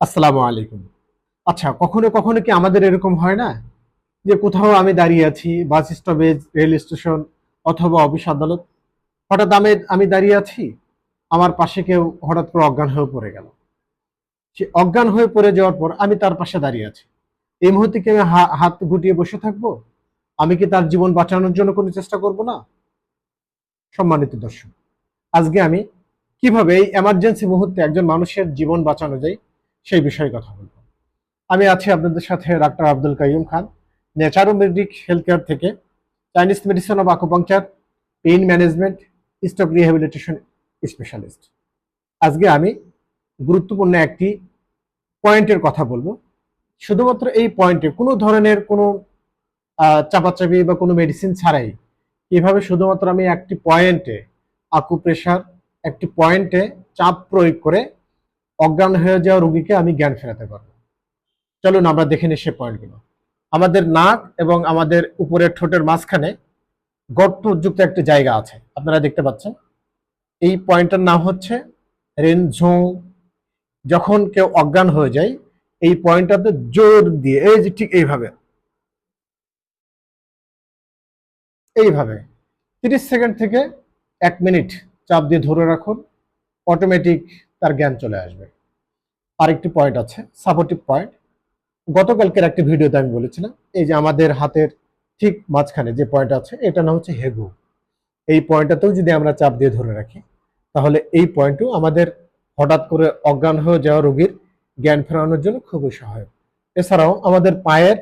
আসসালামু আলাইকুম। আচ্ছা কখনো কখনো কি আমাদের এরকম হয় না? যে কোথাও আমি দাঁড়িয়ে আছি, বাস স্টপেজ, রেল স্টেশন অথবা অফিস আদালত, হঠাৎ আমি আমি দাঁড়িয়ে আছি, আমার পাশে কেউ হঠাৎ করে অজ্ঞান হয়ে পড়ে গেল। সে অজ্ঞান হয়ে পড়ে যাওয়ার পর আমি তার পাশে দাঁড়িয়ে আছি। এই মুহূর্তে কি আমি হাত গুটিয়ে বসে থাকব? আমি কি তার জীবন বাঁচানোর জন্য কোনো চেষ্টা করব না? সম্মানিত দর্শক, আজকে আমি কীভাবে এই এমার্জেন্সি মুহূর্তে একজন মানুষের জীবন বাঁচানো যায় সেই বিষয়ে কথা বলব। আমি আছি আপনাদের সাথে doctor Abdul Kaiyum Khan, naturomedic health care থেকে, Chinese medicine of acupuncture, pain management stroke rehabilitation specialist. আজকে আমি গুরুত্বপূর্ণ একটি পয়েন্টের কথা বলব। শুধুমাত্র এই পয়েন্টে কোনো ধরনের কোনো চাপাচাপি বা কোনো মেডিসিন ছাড়াই কীভাবে শুধুমাত্র আমি একটি পয়েন্টে আকু প্রেশার একটি পয়েন্টে চাপ প্রয়োগ করে অজ্ঞান হয়ে যাওয়া রোগীকে আমি জ্ঞান ফেরাতে পারব। চলুন আমরা দেখে নিই সে পয়েন্টগুলো। আমাদের নাক এবং আমাদের উপরের ঠোঁটের মাঝখানে গর্তযুক্ত একটি জায়গা আছে। আপনারা দেখতে পাচ্ছেন। এই পয়েন্টটার নাম হচ্ছে রেনঝোং। যখন কেউ অজ্ঞান হয়ে যায়, এই পয়েন্টটাতে জোর দিয়ে, এই যে ঠিক এইভাবে। এইভাবে। তিরিশ সেকেন্ড থেকে এক মিনিট চাপ দিয়ে ধরে রাখুন। অটোমেটিক তার জ্ঞান চলে আসবে। আরেকটি পয়েন্ট আছে সাপোর্টিভ পয়েন্ট গতকালকের একটি ভিডিওতে আমি বলেছিলাম, এই যে আমাদের হাতের ঠিক মাঝখানে যে পয়েন্ট আছে এটা না হচ্ছে হেগু। এই পয়েন্টটাতেও যদি আমরা চাপ দিয়ে ধরে রাখি, তাহলে এই পয়েন্টও আমাদের হঠাৎ করে অজ্ঞান হয়ে যাওয়া রোগীর জ্ঞান ফেরানোর জন্য খুবই সহায়ক। এছাড়াও আমাদের পায়ের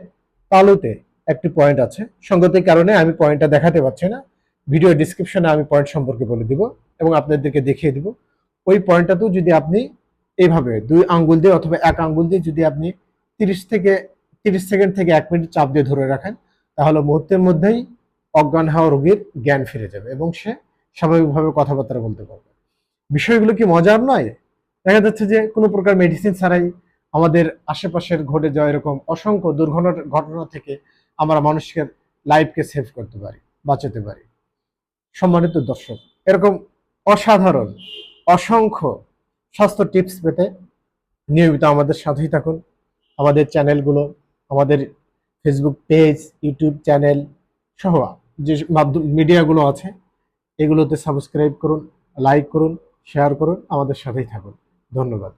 তালুতে একটি পয়েন্ট আছে সঙ্গতির কারণে আমি পয়েন্টটা দেখাতে পারছি না। ভিডিও ডিসক্রিপশনে আমি পয়েন্ট সম্পর্কে বলে দিব এবং আপনাদেরকে দেখিয়ে দিব। ওই পয়েন্টটাতেও যদি আপনি এইভাবে দুই আঙ্গুল দিয়ে অথবা এক আঙ্গুল দিয়ে যদি আপনি তিরিশ থেকে, তিরিশ সেকেন্ড থেকে এক মিনিট চাপ দিয়ে ধরে রাখেন, তাহলে মুহূর্তের মধ্যেই অজ্ঞান হওয়া রোগীর জ্ঞান ফিরে যাবে এবং সে স্বাভাবিকভাবে কথাবার্তা বলতে পারবে। বিষয়গুলো কি মজার নয়? দেখা যাচ্ছে যে কোনো প্রকার মেডিসিন ছাড়াই আমাদের আশেপাশের ঘটে যাওয়া এরকম অসংখ্য দুর্ঘটনা, ঘটনা থেকে আমরা মানুষের লাইফকে সেভ করতে পারি, বাঁচাতে পারি। সম্মানিত দর্শক, এরকম অসাধারণ অসংখ্য স্বাস্থ্য টিপস পেতে নিয়মিত আমাদের সাথেই থাকুন। আমাদের চ্যানেলগুলো, আমাদের ফেসবুক পেজ ইউটিউব চ্যানেল সহ যে মাধ্যম, মিডিয়াগুলো আছে, এগুলোতে সাবস্ক্রাইব করুন লাইক করুন শেয়ার করুন, আমাদের সাথেই থাকুন। ধন্যবাদ।